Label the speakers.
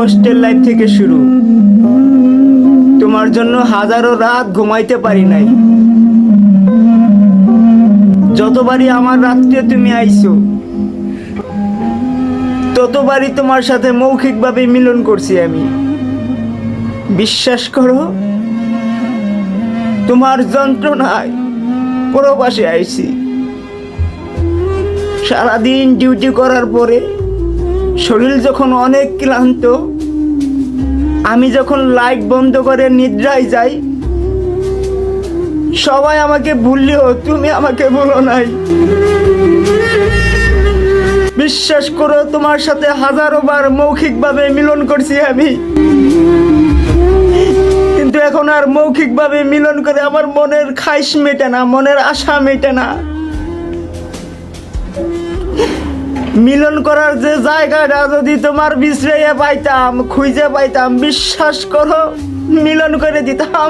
Speaker 1: Hostel life থেকে শুরু। তোমার জন্য হাজারো রাত ঘুমাইতে পারি নাই। যতবারই আমার রাত্রে তুমি আইছো, ততবারই তোমার সাথে মৌখিকভাবে মিলন করছি আমি। বিশ্বাস করো, তোমার যন্ত্রণায় প্রবাসে আইছি। সারাদিন ডিউটি করার পরে শরীর যখন অনেক ক্লান্ত আমি যখন লাইট বন্ধ করে নিদ্রায় যাই, সবাই আমাকে ভুললেও তুমি আমাকে বলো নাই। বিশ্বাস করো, তোমার সাথে হাজারো বার মৌখিকভাবে মিলন করছি আমি। কিন্তু এখন আর মৌখিকভাবে মিলন করে আমার মনের খাইশ মেটে না, মনের আশা মেটে না। মিলন করার যে জায়গাটা যদি তোমার বিশ্রাইয়া পাইতাম, খুঁজে পাইতাম, বিশ্বাস করো, মিলন করে দিতাম।